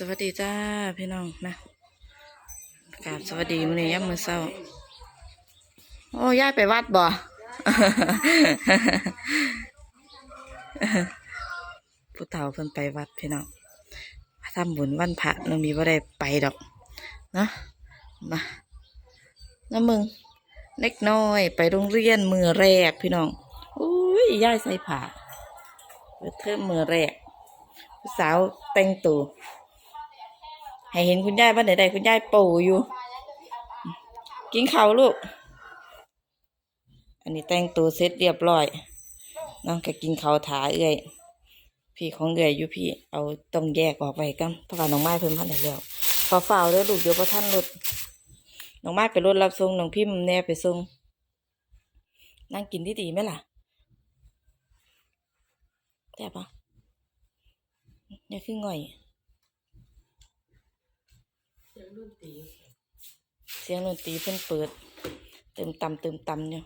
สวัสดีจ้าพี่น้องนะกราบสวัสดีมื้อนี้ย่ำมื้อเช้า โอ้ย่ายไปวัดบ่ผู้เฒ่าเพิ่นไปวัดพี่น้องมาทำบุญวันพระน้องมีบ่ได้ไปดอกเนาะมาน้ำมึง เล็กน้อยไปโรงเรียนมือแรกพี่น้องอุ้ยย่ายใส่ผ้าเปิดเทอมมือแรกสาวแต่งตัว ให้เห็นคุณยายบ้านไหนใดคุณยายปู่อยู่ กินข้าวลูก อันนี้แต่งตัวเสร็จเรียบร้อยน้องก็กินข้าวถาเอื่อยพี่ของเอื่อยอยู่พี่ เอาต้องแยกออกไปกันเพราะว่าน้องไม้เพิ่นพันได้แล้วขอฝ่าวเด้อลูกเดี๋ยวพอท่านรถน้องไม้ไปรถรับส่งน้องพิมพ์แน่ไปส่งนั่งกินที่ดีไหมล่ะแซ่บปะเนี่ยคือง่อย เสียงดนตรีเพิ่นเปิด เติมต่ำเติมต่ำอยู่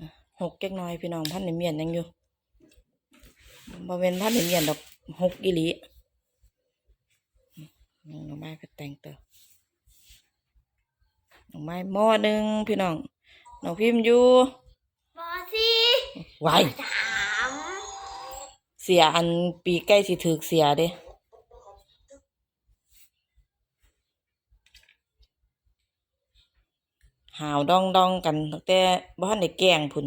อะหกแก๊กน้อยพี่น้องพันในเมียนยังอยู่บ่เป็นพันในเมียนดอกหกอีหลีน้องน้องไม้ก็แต่งเตัวน้องไม้หม้อหนึ่งพี่น้องน้องพิมพ์อยู่บอสี่ไว้สามเสียอันปีใกล้สิถึกเสียเด้ หาวดองดองกันตั้งแต่บ้านในแกล้งพุ่น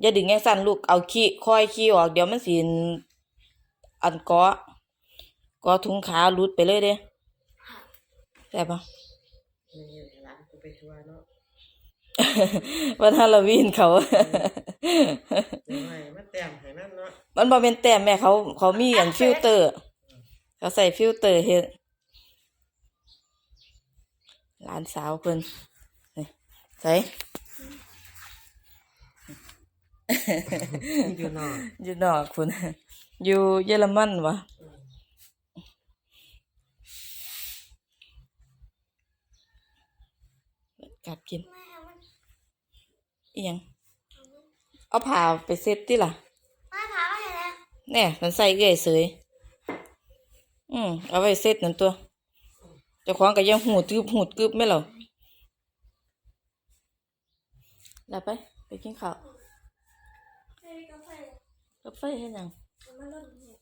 อย่าดึงแง่สั้นลูกเอาขี้ค่อยขี้ออกเดี๋ยวมันสิอันเกาะเกาะถุงขาหลุดไปเลยเด้แต่ปะร้านกูไปทัวร์เนาะวันฮาโลวีนเขาจังไงมาแต้มให้นั่นเนาะมันบ่เป็นแต้มแม่เขาเขามีอันฟิลเตอร์ เขาใส่ฟิลเตอร์เฮ็ดหลานสาวเพิ่นนี่ ใส่อยู่นอกอยู่นอกคุณอยู่เยอรมันวะกลับกินแม่มันอีหยังเอาผ้าไปเซ็ตติล่ะแม่พาไปไหนแล้วแน่มันใส่เอื้อยเสยอืมเอาไว้เซ็ตนั่นตัวเจ้าของก็ยังหูดกึบหูดกึบไม่เหรอ ลาไป ไปกินข้าวไปกาแฟกาแฟเฮ็ดหยังมาเล่นเนี่ย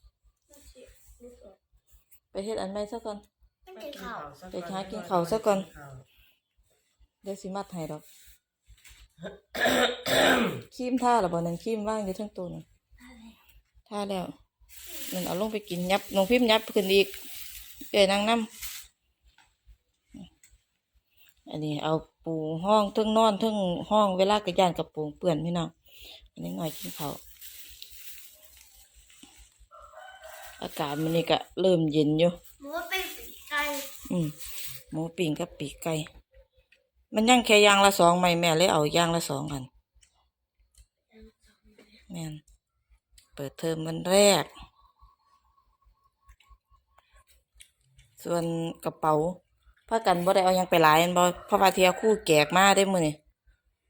มาเชียร์ดูสวยไปเฮ็ดอันใหม่ซะก่อนไม่กินข้าวไปหากินข้าวซะก่อนเดี๋ยวสิมัดให้ดอกครีมท่าหรือบ่นั่นครีมว่างอยู่ทั้งตัวนั่นท่าแล้วนั่นเอาลงไปกินยับน้องพิมพ์ยับขึ้นอีกเอ้ยนางน้ำ อันนี้เอาปูห้องเทึงนอนเทึงห้องเวลากระยานกับปูเปื่อนพี่น้องอันนี้หน่อยกินข้าวอากาศมันนี่ก็เริ่มเย็นอยู่หมูเป็นปีกไก่อืมหมูปิ้งกับปีกไก่มันยังแค่อย่างละสองไหมแม่เลยเอาอย่างละสองกันแม่นเปิดเทอมวันแรก ส่วนกระเป๋า พากันบ่ได้เอายังไปหลายบ่เพราะว่าเทียคู่แกกมาได้มื้อนี่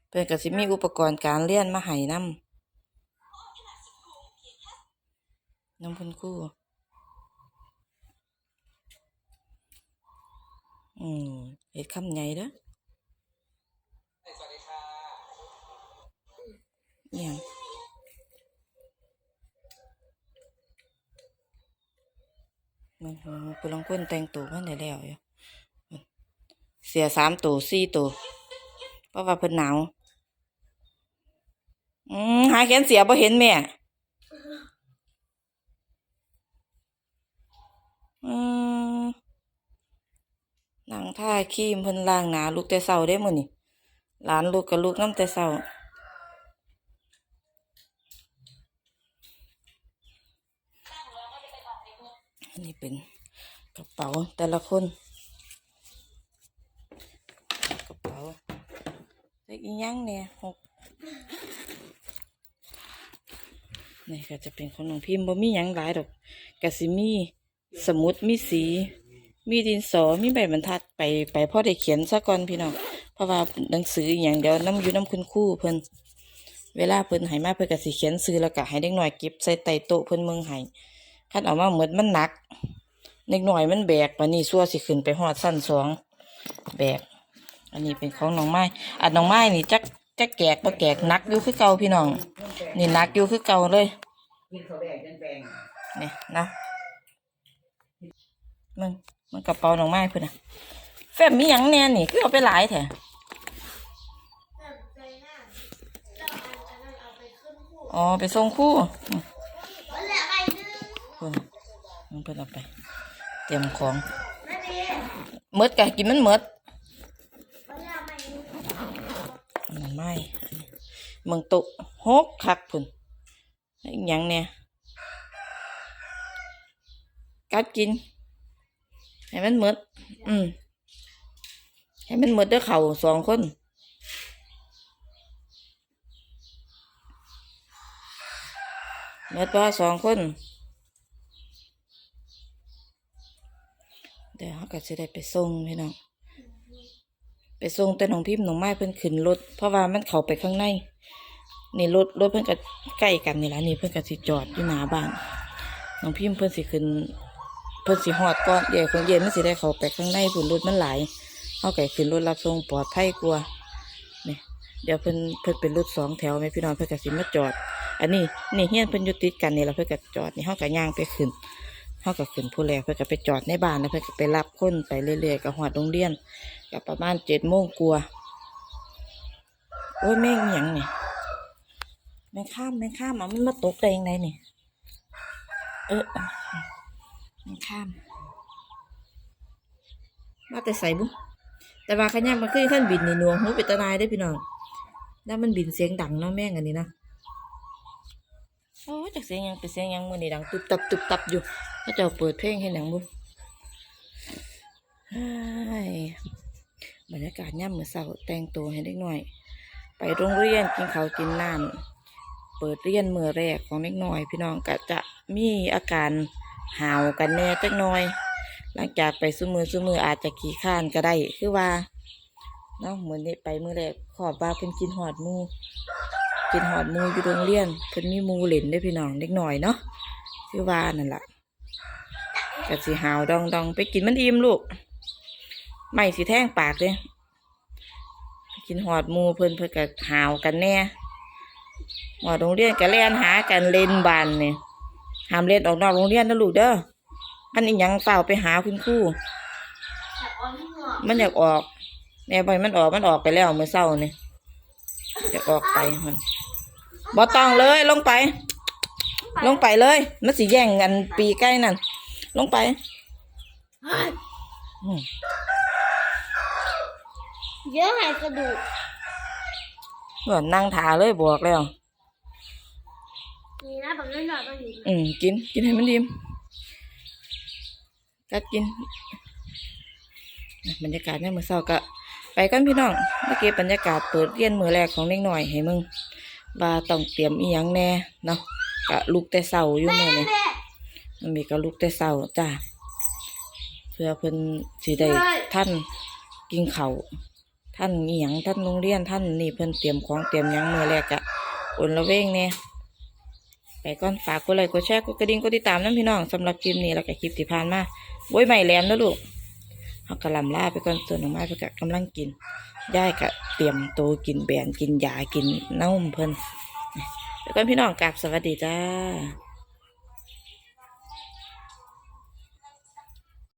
เพิ่นก็สิมีอุปกรณ์การเรียนมาให้นำน้ำพิ่นคู่ อืมเฮ็ดคำใหญ่เด้ออิหยังมันผู้ลางคนแต่งตัวมันได้แล้วอยู่ เสียสามตัวสี่ตัวเพราะว่าเพิ่นหนาวอืมหาแขนเสียบ่เห็นแม่อืมนางท่าครีมเพิ่นล้างหนาลูกแต่เช้าได้มื้อนี่หลานลูกกับลูกน้ำแต่เช้าอันนี้เป็นกระเป๋าแต่ละคน กระเป๋าเล็ก อีหยังเนี่ยหกนี่ก็จะเป็นของน้องพิมพ์บ่มีหยังหลายดอกกะสิมีสมุดมีสี มีดินสอมีใบบรรทัดไปไปพ่อได้เขียนซะก่อนพี่น้องเพราะว่าหนังสืออหย่างเดียวน้ำอยู่น้ำคุณครู่เพิ่นเวลาเพิ่นให้มาเพิ่นก็สิเขียนซื้อแล้วก็ให้เด็กหน้อยเก็บใส่ใต้โต๊ะเพิ่นเมืองให้คันเอามาเหมือนมันหนักเล็กหน่อยมันแบกวันนี้ซัวสิขึ้นไปหอดสั้นสองแบก อันนี้เป็นของน้องไม้อันน้องไม้นี่จักจักแกกบ่แกกหนักอยู่คือเก่าพี่น้อง นี่หนักอยู่คือเก่าเลยกินข้าวแดงเป็นแปลงนี่นะมึงมันกระเป๋าน้องไม้เพิ่นน่ะแฟ้มมีหยังแน่นี่คือเอาไปหลายแท้แบบใจหน้าเราอันนั้นเอาไปขึ้นคู่อ๋อไปส่งครู่อืมวันละใบหนึงเพิ่นมันเพิ่นเอาไป เตรียมของนั่นเองหมดกะกินมันหมด วันละใบหนึง น้องไม้เมืองตุหกคักพุ่นอีหยังเนี่ยกัดกิน ให้มันหมดอืมให้มันหมดด้อเข่าสองคนหมดว่าสองคน เดี๋ยวเขาก็จะได้ไปส่งพี่น้อง ไปส่งแต่น้องพิมพ์น้องไม้เพิ่นขึ้นรถเพราะว่ามันเข้าไปข้างในนี่รถรถเพิ่นก็ใกล้กันนี่แหละนี่เพิ่นก็สิจอดอยู่หน้าบ้านน้องพิมพ์เพิ่นสิขึ้นเพิ่นสิฮอดก่อนเดี๋ยวคงเย็นมันสิได้เข้าไปข้างในพุ่นรถมันหลายเอาไก่ขึ้นรถรับส่งปลอดภัยกว่านี่เดี๋ยวเพิ่นเพิ่นเป็นรถสองแถวไหมพี่น้องเพิ่นก็สิมาจอด อันนี้นี่เฮียนเพิ่นยู่ติดกันนี่แล้วเพิ่นก็จอดนี่เฮาก็ย่างไปขึ้น เฮาก็ขึ้นผู้แรกเพิ่นก็ไปจอดในบ้านแล้วเพิ่นก็ไปรับคนไปเรื่อยๆก็ฮอดโรงเรียนก็ประมาณเจ็ดโมงกว่าโอ้ยแม่งอิหยังนี่แม่งข้ามแม่งข้ามเอามันมาตกได้ยังไงนี่เออแม่งข้ามมาแต่ใส่บุแต่ว่าขยันมันขึ้นขั้นบินนี่หนวงหูเป็นตาลายได้พี่น้องแล้วมันบินเสียงดังเนาะแม่งอันนี้นะ โอ้จากเสียงยังเป็นเสียงยังมือนี่ดังตุบตับตุบตับอยู่ก็จะเปิดเพลงให้หนังบุเฮ้ยบรรยากาศย่ำมือเสาแต่งตัวให้เด็กหน่อย ไปโรงเรียนกินข้าวกินน้ำเปิดเรียนมือแรกของเด็กหน่อย พี่น้องก็จะมีอาการหาวกันแน่จักหน่อย หลังจากไปซุมือซุมืออาจจะขี้ข้านก็ได้คือว่าเนาะเหมือนนี้ไปมือแรกขอบว่าเป็นกินหอดหมู กินหอดมูอยู่โรงเรียนเพิ่นมีมูเหล่นได้พี่น้องเล็กหน่อยเนาะคือว่านั่นแหละกะสิหาวดองดองไปกินมันอิ่มลูกไม่สิแท่งปากเลยกินหอดมูเพิ่นเพิ่นก็หาวกันแน่หอดโรงเรียนก็เล่นหากันเล่นบานเนี่ยห้ามเล่นออกนอกโรงเรียนนะลูกเด้ออันนี้ยังเปล่าไปหาคุณครูแต่ออนหัวมันอยากออกแม่บอยมันออกมันออกไปแล้วเมื่อเช้านี่อยากออกไปมัน บอต้องเลยลงไป ลงไปเลยมันสิแย่งกันปีใกล้นั่น ลงไปอืมเยอะหายกระดูกเหมือนนั่งถาเลยบอกแล้วนี่นะแบบนี้หน่อยก็อยู่อืมกิน กินให้มันดีมกัดกินบรรยากาศเนี่ยเมื่อเช้าก็ไปกันพี่น้องมาเก็บบรรยากาศเปิดเรียนมือแรกของเล็กหน่อยให้มึง ว่าต้องเตรียมอีหยังแน่เนาะกะลุกแต่เสาอยู่เมื่อนี่แม่มันมีก็ลุกแต่เสาจ้าเพื่อเพิ่นสิได้ท่านกินเขาท่านอีหยังท่านโรงเรียนท่านนี่เพิ่นเตรียมของเตรียมหยังมือแรกอะอุ่นละเว้งเนี่ยไปก่อนฝากกดไลค์กดแชร์กดกระดิ่งกดติดตามน้ำพี่น้องสำหรับคลิปนี้แล้วก็คลิปที่ผ่านมาโว้ยใหม่แหลมนะลูก เอากระลำล่าไปก่อนส่วนของไม้ไปกะกำลังกินยายกะเตรียมตัวกินแบนกินยากินเน่าเพิ่นแล้วก็พี่น้องกลับสวัสดีจ้า